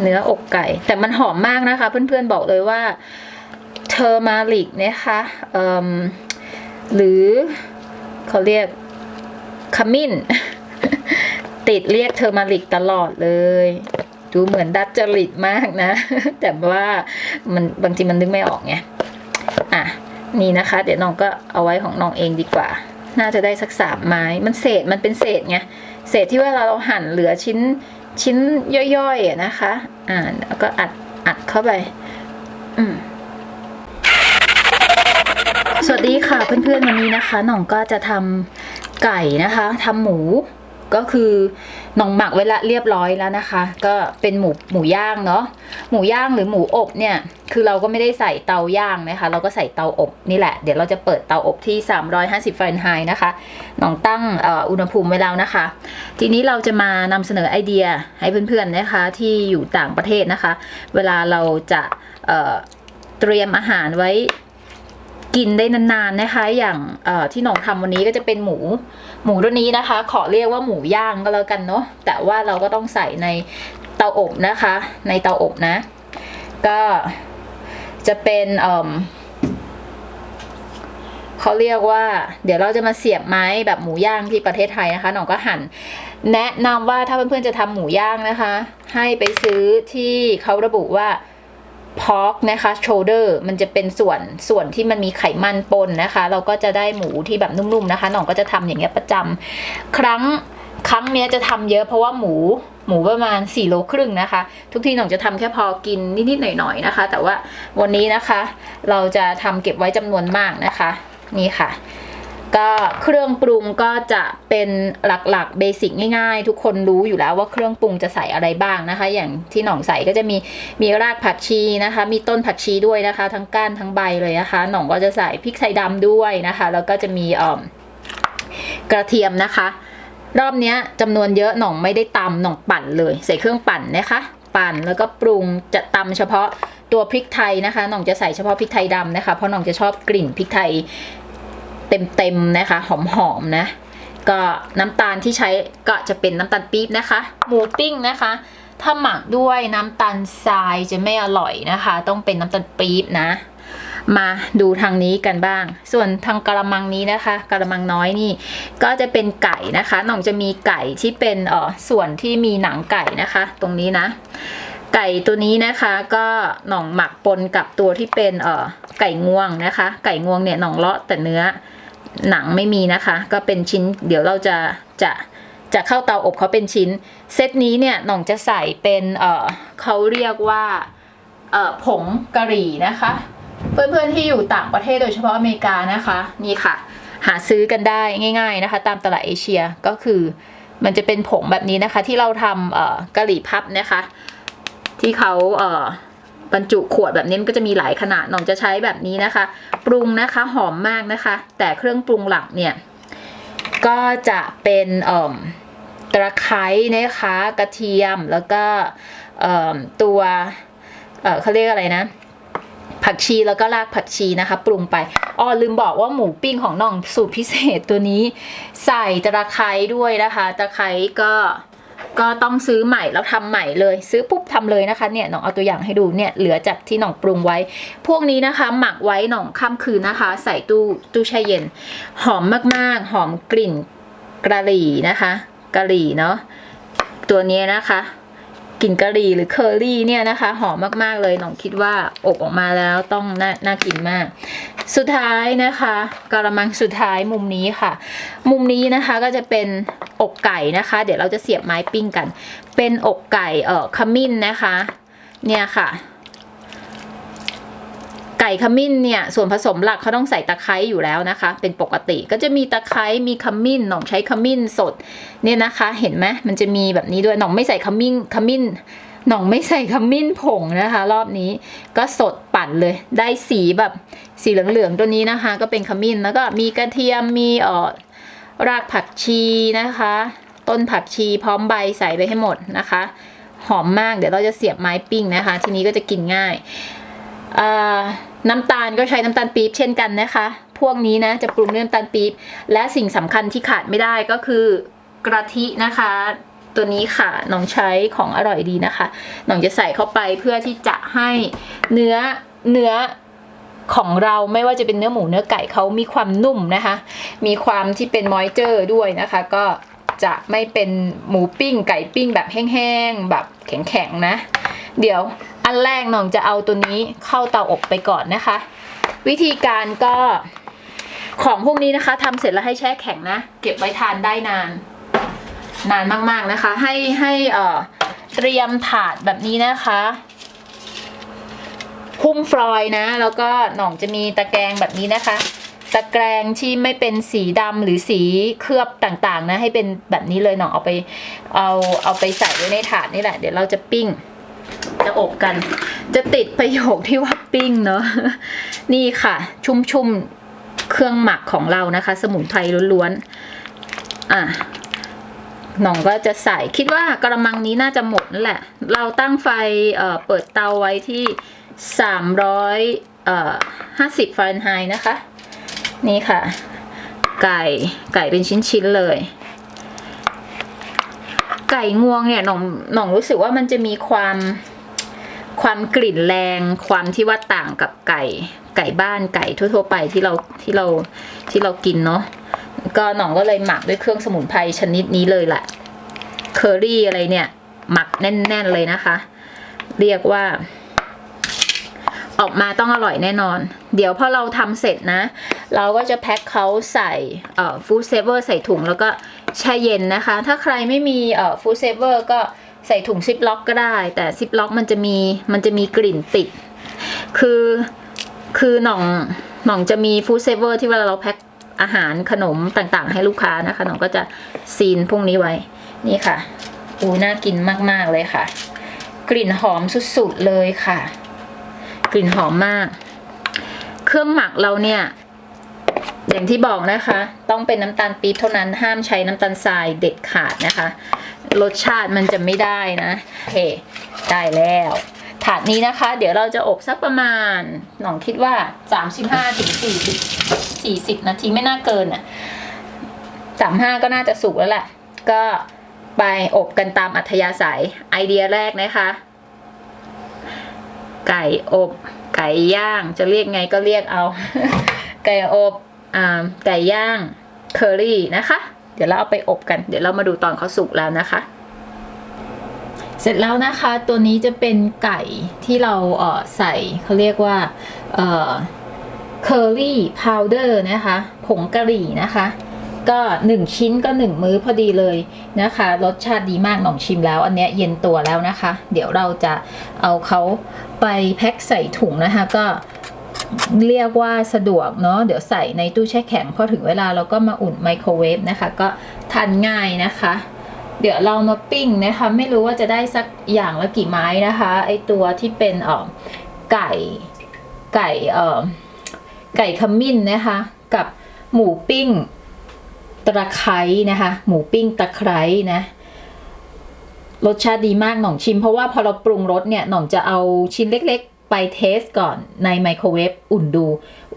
เนื้ออกไก่ แต่มันหอมมากนะคะ เพื่อนๆบอกเลยว่าเทอร์มาลิกนะคะหรือเขาเรียกขมิ้น ติดเรียกเทอร์มาลิกตลอดเลย ดูเหมือนดัดจริตมากนะ แต่ว่ามันบางทีมันนึกไม่ออกไงอะนี่นะคะ เดี๋ยวน้องก็เอาไว้ของน้องเองดีกว่า น่าจะได้สักสามไม้ มันเศษมันเป็นเศษไงเศษที่เวลาเราหั่นเหลือชิ้น ชิ้นย่อยๆนะคะ อ่าแล้วก็อัดอัดเข้าไป อืมสวัสดีค่ะเพื่อนๆวันนี้นะคะหน่องก็จะทำไก่นะคะทำหมู ก็คือหน่องหมักไว้ละเรียบร้อยแล้วนะคะ ก็เป็นหมูหมูย่างเนาะหมูย่างหรือหมูอบเนี่ยคือเราก็ไม่ได้ใส่เตาย่างนะคะ เราก็ใส่เตาอบนี่แหละ เดี๋ยวเราจะเปิดเตาอบที่ 350ฟาเรนไฮต์นะคะหน่องตั้งอ,อุณหภูมิไว้แล้วนะคะ ทีนี้เราจะมานำเสนอไอเดียให้เพื่อนๆนะคะที่อยู่ต่างประเทศนะคะ เวลาเราจะเเตรียมอาหารไว้ กินได้นานๆนะคะ อย่างที่หนองทำวันนี้ก็จะเป็นหมู หมูตัวนี้นะคะ ขอเรียกว่าหมูย่างก็แล้วกันเนาะแต่ว่าเราก็ต้องใส่ในเตาอบนะคะ ในเตาอบนะ ก็จะเป็นเเขาเรียกว่า เดี๋ยวเราจะมาเสียบไม้แบบหมูย่างที่ประเทศไทยนะคะหนองก็หั่นแนะนำว่าถ้าเพื่อนๆจะทำหมูย่างนะคะ ให้ไปซื้อที่เขาระบุว่า พอกนะคะ shoulder มันจะเป็นส่วนส่วนที่มันมีไขมันปนนะคะ เราก็จะได้หมูที่แบบนุ่มๆนะคะหน่องก็จะทำอย่างเงี้ยประจำครั้งครั้งเนี้ยจะทำเยอะเพราะว่าหมูหมูประมาณ4โลครึ่งนะคะ ทุกทีหน่องจะทำแค่พอกินนิดๆหน่อยๆนะคะ แต่ว่าวันนี้นะคะ เราจะทำเก็บไว้จำนวนมากนะคะ นี่ค่ะ ก็เครื่องปรุงก็จะเป็นหลักๆเบสิกง่ายๆ ทุกคนรู้อยู่แล้วว่าเครื่องปรุงจะใส่อะไรบ้างนะคะ อย่างที่หน่องใส่ก็จะมีมีรากผักชีนะคะ มีต้นผักชีด้วยนะคะ ทั้งก้านทั้งใบเลยนะคะ หน่องก็จะใส่พริกไทยดำด้วยนะคะ แล้วก็จะมีอ่อกระเทียมนะคะ รอบนี้จำนวนเยอะหน่องไม่ได้ตำหน่องปั่นเลย ใส่เครื่องปั่นนะคะปั่นแล้วก็ปรุงจะตำเฉพาะตัวพริกไทยนะคะ หน่องจะใส่เฉพาะพริกไทยดำนะคะ เพราะหน่องจะชอบกลิ่นพริกไทย เต็มๆนะคะ หอมๆนะ ก็น้ำตาลที่ใช้ก็จะเป็นน้ำตาลปี๊บนะคะ หมูปิ้งนะคะ ถ้าหมักด้วยน้ำตาลทรายจะไม่อร่อยนะคะ ต้องเป็นน้ำตาลปี๊บนะ มาดูทางนี้กันบ้าง ส่วนทางกระมังนี้นะคะกระมังน้อยนี่ ก็จะเป็นไก่นะคะหน่องจะมีไก่ที่เป็นเอ่อส่วนที่มีหนังไก่นะคะ ตรงนี้นะไก่ตัวนี้นะคะก็หน่องหมักปนกับตัวที่เป็นเอ่อไก่งวงนะคะ ไก่งวงเนี่ยหน่องเลาะแต่เนื้อ หนังไม่มีนะคะ ก็เป็นชิ้นเดี๋ยวเราจะจะจะเข้าเตาอบเขาเป็นชิ้น เซตนี้เนี่ยหน่องจะใส่เป็นเออเขาเรียกว่าเออผงกะหรี่นะคะ เพื่อนๆที่อยู่ต่างประเทศโดยเฉพาะอเมริกานะคะนี่ค่ะ หาซื้อกันได้ง่ายๆนะคะ ตามตลาดเอเชียก็คือมันจะเป็นผงแบบนี้นะคะ ที่เราทำเออกะหรี่พับนะคะ ที่เขาเออ บรรจุขวดแบบนี้มันก็จะมีหลายขนาดหน่องจะใช้แบบนี้นะคะ ปรุงนะคะหอมมากนะคะ แต่เครื่องปรุงหลักเนี่ย ก็จะเป็นตะไคร้นะคะกระเทียมแล้วก็ตัวเเขาเรียกอะไรนะ ผักชีแล้วก็รากผักชีนะคะ ปรุงไปอ๋อลืมบอกว่าหมูปิ้งของน้องสูตรพิเศษตัวนี้ ใส่ตะไคร้ด้วยนะคะตะไคร้ก็ ก็ต้องซื้อใหม่แล้วทำใหม่เลยซื้อปุ๊บทำเลยนะคะเนี่ยน้องเอาตัวอย่างให้ดูเนี่ยเหลือจากที่น้องปรุงไว้ พวกนี้นะคะ หมักไว้หน่องค่ำคืนนะคะ ใส่ตู้ตู้แช่เย็น หอมมากๆ หอมกลิ่นกะหรี่นะคะกะหรี่เนาะตัวนี้นะคะ กลิ่นกะหรี่หรือเคอรี่เนี่ยนะคะ หอมมากๆเลยหนองคิดว่าอบออกมาแล้วต้องน่านากินมาก สุดท้ายนะคะกระมังสุดท้ายมุมนี้ค่ะ มุมนี้นะคะก็จะเป็นอกไก่นะคะ เดี๋ยวเราจะเสียบไม้ปิ้งกัน เป็นอกไก่เอ่อขมิ้นนะคะ เนี่ยค่ะ ไก่ขมิ้นเนี่ยส่วนผสมหลักเขาต้องใส่ตะไคร้อยู่แล้วนะคะ เป็นปกติก็จะมีตะไคร้มีขมิ้นหน่องใช้ขมิ้นสดเนี่ยนะคะ เห็นไหมมันจะมีแบบนี้ด้วยหน่องไม่ใส่ขมิ้นขมิ้นหน่องไม่ใส่ขมิ้นผงนะคะ รอบนี้ก็สดปั่นเลย ได้สีแบบสีเหลืองๆตัวนี้นะคะ ก็เป็นขมิ้นแล้วก็มีกระเทียมมีเอ่อรากผักชีนะคะ ต้นผักชีพร้อมใบใส่ไปให้หมดนะคะ หอมมากเดี๋ยวเราจะเสียบไม้ปิ้งนะคะ ทีนี้ก็จะกินง่ายอ่า น้ำตาลก็ใช้น้ำตาลปี๊บเช่นกันนะคะ พวกนี้นะจะปรุงด้วยน้ำตาลปี๊บและสิ่งสำคัญที่ขาดไม่ได้ก็คือกระทินะคะ ตัวนี้ค่ะน้องใช้ของอร่อยดีนะคะน้องจะใส่เข้าไปเพื่อที่จะให้เนื้อเนื้อของเราไม่ว่าจะเป็นเนื้อหมูเนื้อไก่เขามีความนุ่มนะคะ มีความที่เป็นมอยเจอร์ด้วยนะคะ ก็จะไม่เป็นหมูปิ้งไก่ปิ้งแบบแห้งๆแบบแข็งๆนะ เดี๋ยว อันแรกน้องจะเอาตัวนี้เข้าเตาอบไปก่อนนะคะ วิธีการก็ของพวกนี้นะคะทำเสร็จแล้วให้แช่แข็งนะ เก็บไว้ทานได้นาน นานมากๆนะคะ ให้ให้เอ่อเตรียมถาดแบบนี้นะคะหุ้มฟลอยนะ แล้วก็หน่องจะมีตะแกรงแบบนี้นะคะ ตะแกรงที่ไม่เป็นสีดำหรือสีเคลือบต่างๆนะ ให้เป็นแบบนี้เลยหน่องเอาไปเอาเอาไปใส่ไว้ในถาดนี่แหละ เดี๋ยวเราจะปิ้ง จะอบกัน จะติดประโยคที่ว่าปิ้งเนาะนี่ค่ะ ชุ่มๆเครื่องหมักของเรานะคะ สมุนไพรล้วนๆอะหน่องก็จะใส่คิดว่ากระมังนี้น่าจะหมดนั่นแหละ เราตั้งไฟเเปิดเตาไว้ที่300เอ่อ50ฟาเรนไฮต์นะคะ นี่ค่ะ ไก่ไก่เป็นชิ้นๆเลย ไก่งวงเนี่ยหน่องหน่องรู้สึกว่ามันจะมีความ ความกลิ่นแรงความที่ว่าต่างกับไก่ไก่บ้านไก่ทั่ว ๆ ไปที่เราที่เราที่เรากินเนาะก็หน่องก็เลยหมักด้วยเครื่องสมุนไพรชนิดนี้เลยแหละเคอรี่อะไรเนี่ย หมักแน่น ๆ เลยนะคะ เรียกว่า ออกมาต้องอร่อยแน่นอน เดี๋ยวพอเราทำเสร็จนะ เราก็จะแพ็คเขาใส่ฟู้ดเซเวอร์ใส่ถุงแล้วก็แช่เย็นนะคะ ถ้าใครไม่มีฟู้ดเซเวอร์ก็ ใส่ถุงซิปล็อกก็ได้ แต่ซิปล็อกมันจะมีมันจะมีกลิ่นติด คือคือหน่องหน่องจะมีฟู้ดเซเวอร์ที่เวลาเราแพ็คอาหารขนมต่างๆ ให้ลูกค้านะคะหน่องก็จะซีนพวกนี้ไว้นี่ค่ะอูน่ากินมากๆเลยค่ะ กลิ่นหอมสุดๆเลยค่ะ กลิ่นหอมมาก เครื่องหมักเราเนี่ยอย่างที่บอกนะคะ ต้องเป็นน้ำตาลปี๊บเท่านั้นห้ามใช้น้ำตาลทรายเด็ดขาดนะคะ รสชาติมันจะไม่ได้นะโอเคได้แล้ว ถาดนี้นะคะ เดี๋ยวเราจะอบสักประมาณหน่องคิดว่า 35ถึง40 40 นาทีไม่น่าเกินอะ35 ก็น่าจะสุกแล้วแหละก็ไปอบกันตามอัธยาศัยไอเดียแรกนะคะ ไก่อบ ไก่ย่างจะเรียกไงก็เรียกเอา ไก่อบอไก่ย่างเคอรี่นะคะ เดี๋ยวเราเอาไปอบกัน เดี๋ยวเรามาดูตอนเขาสุกแล้วนะคะ เสร็จแล้วนะคะ ตัวนี้จะเป็นไก่ที่เราเออใส่เขาเรียกว่าเออเคอรี่พาวเดอร์นะคะ ผงกะหรี่นะคะ ก็หนึ่งชิ้นก็หนึ่งมื้อพอดีเลยนะคะ รสชาติดีมากหน่องชิมแล้ว อันเนี้ยเย็นตัวแล้วนะคะ เดี๋ยวเราจะเอาเขาไปแพ็คใส่ถุงนะคะ ก็ เรียกว่าสะดวกเนาะเดี๋ยวใส่ในตู้แช่แข็งพอถึงเวลาเราก็มาอุ่นไมโครเวฟนะคะ ก็ทานง่ายนะคะ เดี๋ยวเรามาปิ้งนะคะ ไม่รู้ว่าจะได้สักอย่างละกี่ไม้นะคะ ไอตัวที่เป็นเอ่อไก่ไก่เอ่อไก่ขมิ้นนะคะ กับหมูปิ้งตะไคร้นะคะ หมูปิ้งตะไคร้นะรสชาติดีมากหน่องชิม เพราะว่าพอเราปรุงรสเนี่ยหน่องจะเอาชิ้นเล็ก ไปเทสก่อนในไมโครเวฟอุ่นดู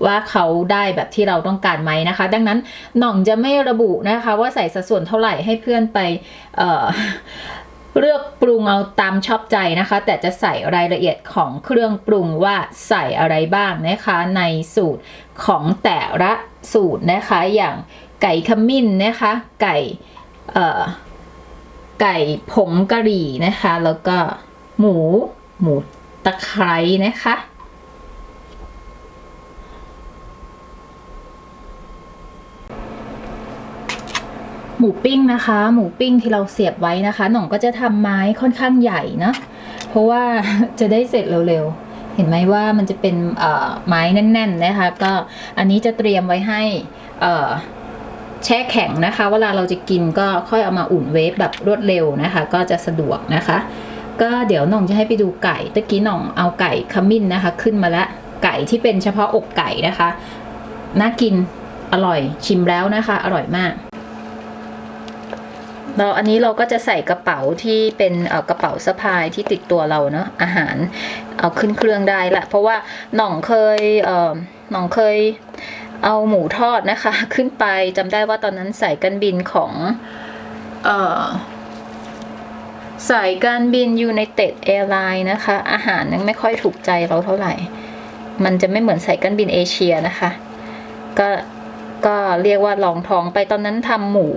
ว่าเขาได้แบบที่เราต้องการไหมนะคะ ดังนั้นหน่องจะไม่ระบุนะคะว่าใส่สัดส่วนเท่าไหร่ให้เพื่อนไปเเลือกปรุงเอาตามชอบใจนะคะ แต่จะใส่รายละเอียดของเครื่องปรุงว่าใส่อะไรบ้างนะคะในสูตรของแต่ละสูตรนะคะ อย่างไก่ขมิ้นนะคะ ไก่ไก่ผงกะหรี่นะคะ แล้วก็หมูหมู ตะไคร้นะคะ หมูปิ้งนะคะ หมูปิ้งที่เราเสียบไว้นะคะ หน่องก็จะทำไม้ค่อนข้างใหญ่นะเพราะว่าจะได้เสร็จเร็วๆ เห็นไหมว่ามันจะเป็นไม้แน่น ๆนะคะ ก็อันนี้จะเตรียมไว้ให้แช่แข็งนะคะ เวลาเราจะกินก็ค่อยเอามาอุ่นเวฟแบบรวดเร็วนะคะ ก็จะสะดวกนะคะ ก็เดี๋ยวน่องจะให้ไปดูไก่ตะกี้น่องเอาไก่ขมิ้นนะคะ ขึ้นมาล้วไก่ที่เป็นเฉพาะอกไก่นะคะน่ากินอร่อยชิมแล้วนะคะ อร่อยมากเราอันนี้เราก็จะใส่กระเป๋าที่เป็นกระเป๋าสะพายที่ติดตัวเราเนาะอาหารเอาขึ้นเครื่องได้ละเพราะว่าหน่องเคยเอ่อหน่องเคยเอาหมูทอดนะคะ ขึ้นไปจำได้ว่าตอนนั้นใส่กันบินของเอ่อ สายการบิน United Airlines นะคะ อาหารยังไม่ค่อยถูกใจเราเท่าไหร่ มันจะไม่เหมือนสายการบินเอเชียนะคะ ก็ก็เรียกว่าลองท้องไปตอนนั้นทำหมู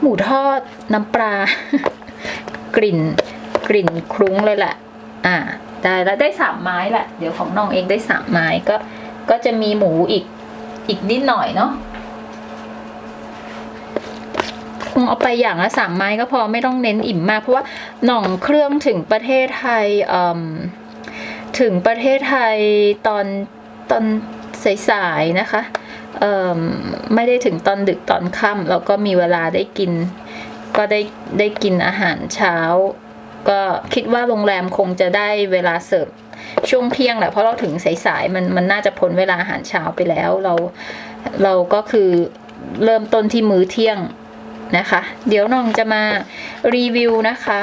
หมูทอดน้ำปลากลิ่นกลิ่นคลุ้งเลยแหละ อ่า ได้แล้วได้สามไม้แหละ เดี๋ยวของน้องเองได้สามไม้ก็ ก็จะมีหมูอีกอีกนิดหน่อยเนาะ ค งเอาไปอย่างละสามไม้ก็พอไม่ต้องเน้นอิ่มมาก เพราะว่าหน่องเครื่องถึงประเทศไทยถึงประเทศไทยตอนตอนสายๆนะคะไม่ได้ถึงตอนดึกตอนค่ำเราก็มีเวลาได้กิน ก็ได้ได้กินอาหารเช้า ก็คิดว่าโรงแรมคงจะได้เวลาเสิร์ฟช่วงเที่ยงแหละเพราะเราถึงสายๆมันมันน่าจะพ้นเวลาอาหารเช้าไปแล้วเราเราก็คือเริ่มต้นที่มื้อเที่ยง นะคะ เดี๋ยวน้องจะมารีวิวนะคะ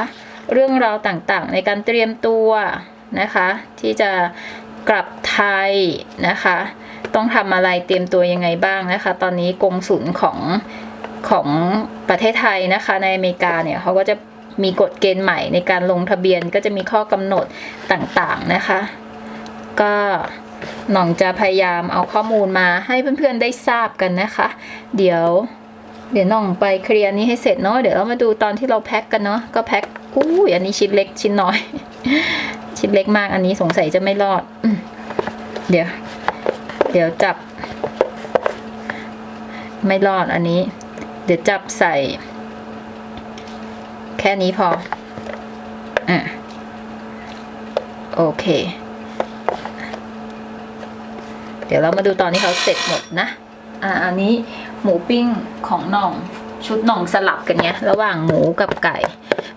เรื่องราวต่างๆ ในการเตรียมตัวนะคะ ที่จะกลับไทยนะคะ ต้องทำอะไรเตรียมตัวยังไงบ้างนะคะ ตอนนี้กงสุลของของประเทศไทยนะคะในอเมริกาเนี่ยเขาก็จะมีกฎเกณฑ์ใหม่ในการลงทะเบียนก็จะมีข้อกำหนดต่างๆนะคะ ก็หน่องจะพยายามเอาข้อมูลมาให้เพื่อนๆได้ทราบกันนะคะ เดี๋ยว เดี๋ยวน้องไปเคลียร์นี้ให้เสร็จเนาะเดี๋ยวเรามาดูตอนที่เราแพ็คกันเนาะก็แพ็คอู้ยอันนี้ชิ้นเล็กชิ้นน้อย ชิ้นเล็กมากอันนี้สงสัยจะไม่รอดอเดี๋ยว เดี๋ยวจับ ไม่รอดอันนี้ เดี๋ยวจับใส่ แค่นี้พออะโอเค เดี๋ยวเรามาดูตอนที่เขาเสร็จหมดนะอ่าอันนี้ หมูปิ้งของหน่องชุดหน่องสลับกันเนี้ย ระหว่างหมูกับไก่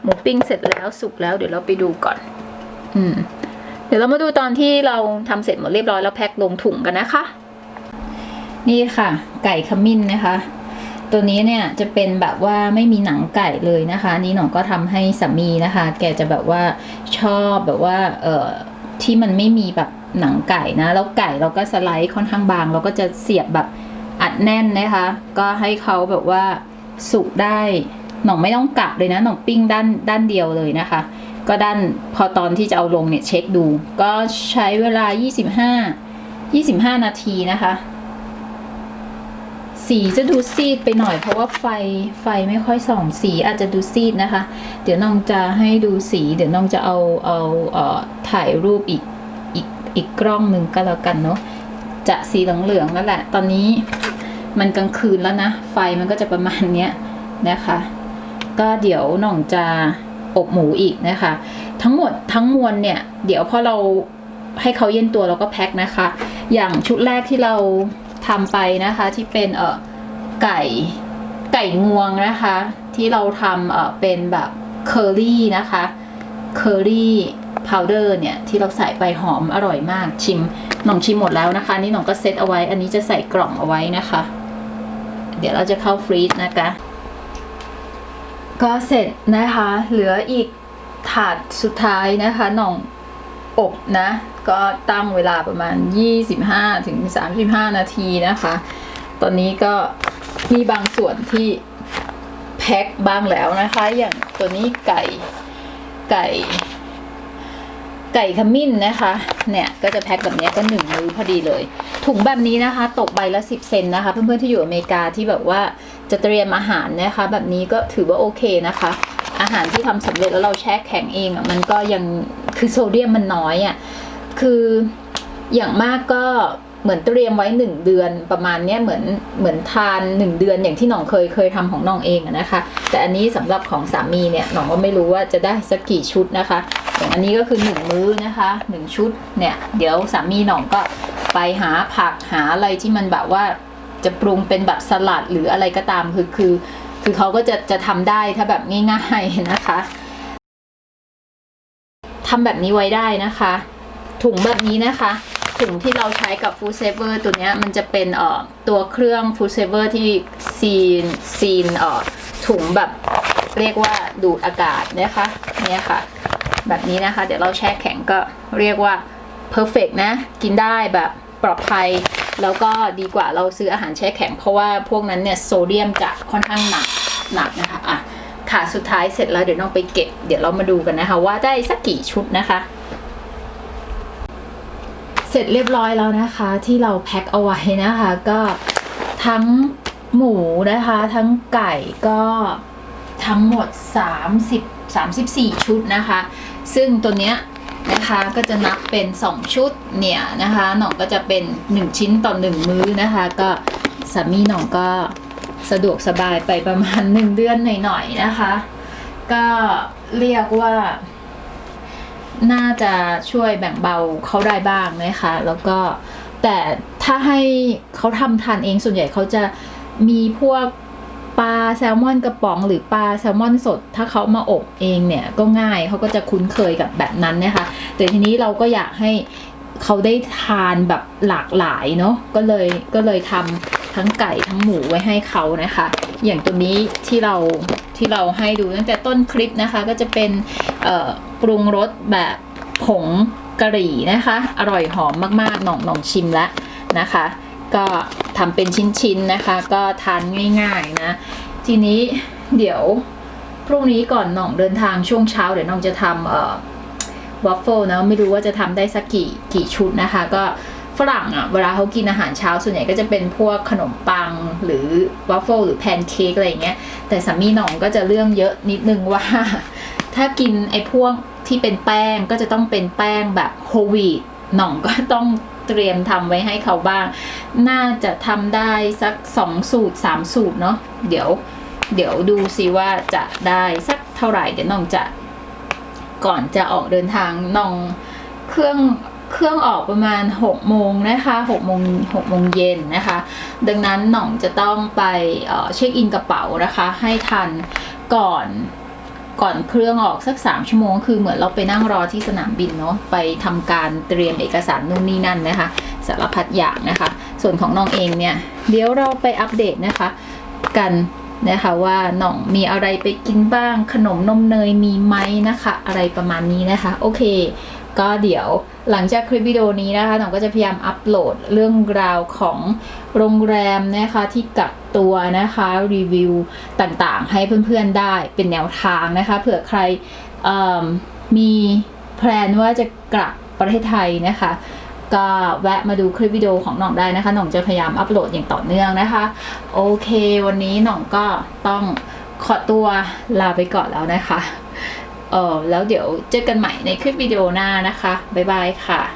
หมูปิ้งเสร็จแล้วสุกแล้วเดี๋ยวเราไปดูก่อน อืม เดี๋ยวเรามาดูตอนที่เราทำเสร็จหมดเรียบร้อยแล้วแพ็คลงถุงกันนะคะ นี่ค่ะ ไก่ขมิ้นนะคะ ตัวนี้เนี่ยจะเป็นแบบว่าไม่มีหนังไก่เลยนะคะ นี่หน่องก็ทำให้สามีนะคะ แกจะแบบว่าชอบแบบว่า เอ่อที่มันไม่มีแบบหนังไก่นะ แล้วไก่เราก็สไลด์ค่อนข้างบาง เราก็จะเสียบแบบ อัดแน่นนะคะ ก็ให้เขาแบบว่าสุกได้หน่องไม่ต้องกลับเลยนะหน่องปิ้งด้านด้านเดียวเลยนะคะ ก็ด้านพอตอนที่จะเอาลงเนี่ยเช็คดู ก็ใช้เวลา 25 25 นาทีนะคะ สีจะดูซีดไปหน่อยเพราะว่าไฟไฟไม่ค่อยส่องสีอาจจะดูซีดนะคะ เดี๋ยวน้องจะให้ดูสีเดี๋ยวน้องจะเอาเอาเอ่อถ่ายรูปอีกอีกอีกกล้องหนึ่งก็แล้วกันเนาะ จะสีเหลืองๆนั่นแหละ ตอนนี้มันกลางคืนแล้วนะ ไฟมันก็จะประมาณเนี้ยนะคะ ก็เดี๋ยวน้องจะอบหมูอีกนะคะ ทั้งหมดทั้งมวลเนี่ย เดี๋ยวพอเราให้เขาเย็นตัวเราก็แพ็คนะคะ อย่างชุดแรกที่เราทำไปนะคะ ที่เป็นเออไก่ไก่งวงนะคะ ที่เราทำเออเป็นแบบเคอรี่นะคะเคอรี่ พาวเดอร์เนี่ยที่เราใส่ไปหอมอร่อยมากชิมหน่องชิมหมดแล้วนะคะ นี่หน่องก็เซตเอาไว้ อันนี้จะใส่กล่องเอาไว้นะคะ เดี๋ยวเราจะเข้าฟรีซนะคะ ก็เสร็จนะคะ เหลืออีกถาดสุดท้ายนะคะหน่องอบนะ ก็ตั้งเวลาประมาณ 25ถึง35 นาทีนะคะ ตอนนี้ก็มีบางส่วนที่แพ็คบ้างแล้วนะคะ อย่างตัวนี้ไก่ไก่ ไก่ขมิ้นนะคะ เนี่ยก็จะแพ็คแบบนี้ก็หนึ่งมื้อพอดีเลย ถุงแบบนี้นะคะ ตกใบละ 10 เซนนะคะ เพื่อนๆที่อยู่อเมริกาที่แบบว่าจะเตรียมอาหารนะคะ แบบนี้ก็ถือว่าโอเคนะคะ อาหารที่ทำสำเร็จแล้วเราแช่แข็งเองอะมันก็ยังคือโซเดียมมันน้อยอะคืออย่างมากก็ เหมือนเตรียมไว้หนึ่งเดือนประมาณเนี้ยเหมือนเหมือนทานหนึ่งเดือนอย่างที่หน้องเคยเคยทำของน้องเองนะคะ แต่อันนี้สำหรับของสามีเนี่ยหน้องก็ไม่รู้ว่าจะได้สักกี่ชุดนะคะอย่างอันนี้ก็คือหนึ่งมื้อนะคะหนึ่งชุดเนี่ยเดี๋ยวสามีหน้องก็ไปหาผักหาอะไรที่มันแบบว่าจะปรุงเป็นแบบสลัดหรืออะไรก็ตามคือคือ คือเขาก็จะจะทำได้ถ้าแบบง่ายๆนะคะทำแบบนี้ไว้ได้นะคะ ถุงแบบนี้นะคะ ถุงที่เราใช้กับ Food Saver ตัวเนี้ยมันจะเป็นเอ่อตัวเครื่อง Food Saver ที่ซีนซีนเอ่อถุงแบบเรียกว่าดูดอากาศนะคะเนี่ยค่ะ แบบนี้นะคะ เดี๋ยวเราแช่แข็งก็เรียกว่า perfect นะ กินได้แบบปลอดภัย แล้วก็ดีกว่าเราซื้ออาหารแช่แข็ง เพราะว่าพวกนั้นเนี่ยโซเดียมจะค่อนข้างหนักหนักนะคะอะถถาสุดท้ายเสร็จแล้วเดี๋ยวน้องไปเก็บ เดี๋ยวเรามาดูกันนะคะ ว่าได้สักกี่ชุดนะคะ เสร็จเรียบร้อยแล้วนะคะ ที่เราแพ็คเอาไว้นะคะ ก็ทั้งหมูนะคะ ทั้งไก่ก็ทั้งหมด 30 34 ชุดนะคะ ซึ่งตัวเนี้ยนะคะก็จะนับเป็น 2 ชุดเนี่ยนะคะ หน่องก็จะเป็น 1 ชิ้นต่อ 1 มื้อนะคะ ก็สามีหน่องก็สะดวกสบายไปประมาณ 1 เดือนหน่อยๆนะคะ ก็เรียกว่า น่าจะช่วยแบ่งเบาเขาได้บ้างนะคะ แล้วก็แต่ถ้าให้เขาทำทานเองส่วนใหญ่เขาจะมีพวกปลาแซลมอนกระป๋องหรือปลาแซลมอนสด ถ้าเขามาอบเองเนี่ยก็ง่ายเขาก็จะคุ้นเคยกับแบบนั้นนะคะ แต่ทีนี้เราก็อยากให้เขาได้ทานแบบหลากหลายเนาะก็เลยก็เลยทำทั้งไก่ทั้งหมูไว้ให้เขานะคะ อย่างตัวนี้ที่เราที่เราให้ดูตั้งแต่ต้นคลิปนะคะ ก็จะเป็นเอ่อ ปรุงรสแบบผงกะหรี่นะคะ อร่อยหอมมากๆหน่องหน่องชิมแล้วนะคะ ก็ทำเป็นชิ้นๆนะคะ ก็ทานง่ายๆนะ ทีนี้เดี๋ยวพรุ่งนี้ก่อนหน่องเดินทางช่วงเช้าเดี๋ยวน้องจะทำเอ่อวัฟเฟิลนะไม่รู้ว่าจะทำได้สักกี่กี่ชุดนะคะ ก็ฝรั่งอะเวลาเขากินอาหารเช้าส่วนใหญ่ก็จะเป็นพวกขนมปังหรือวัฟเฟิลหรือแพนเค้กอะไรอย่างเงี้ยแต่สามีหน่องก็จะเรื่องเยอะนิดนึงว่า ถ้ากินไอ้พวกที่เป็นแป้งก็จะต้องเป็นแป้งแบบโฮวีตหน่องก็ต้องเตรียมทำไว้ให้เขาบ้าง น่าจะทำได้สักสองสูตรสามสูตรเนาะเดี๋ยว เดี๋ยวดูซิว่าจะได้สักเท่าไหร่เดี๋ยวน้องจะก่อนจะออกเดินทางน้องเครื่องเครื่องออกประมาณ6โมงนะคะ6โมง6โมงเย็นนะคะ ดังนั้นหน่องจะต้องไปเเช็คอินกระเป๋านะคะ ให้ทันก่อน ก่อนเครื่องออกสักสามชั่วโมง คือเหมือนเราไปนั่งรอที่สนามบินเนาะไปทำการเตรียมเอกสารนู่นนี่นั่นนะคะ สารพัดอย่างนะคะ ส่วนของน้องเองเนี่ย เดี๋ยวเราไปอัปเดตนะคะ กันนะคะว่าน้องมีอะไรไปกินบ้างขนมนมเนยมีไหมนะคะ อะไรประมาณนี้นะคะ โอเค ก็เดี๋ยวหลังจากคลิปวิดีโอนี้นะคะหน่องก็จะพยายามอัปโหลดเรื่องราวของโรงแรมนะคะที่กักตัวนะคะรีวิวต่างๆ ให้เพื่อนๆได้เป็นแนวทางนะคะเผื่อใครมมีแพลนว่าจะกลับประเทศไทยนะคะก็แวะมาดูคลิปวิดีโอของหน่องได้นะคะหน่องจะพยายามอัปโหลดอย่างต่อเนื่องนะคะ โอเค วันนี้หน่องก็ต้องขอตัวลาไปก่อนแล้วนะคะ เออแล้วเดี๋ยวเจอกันใหม่ในคลิปวิดีโอหน้านะคะ บ๊ายบายค่ะ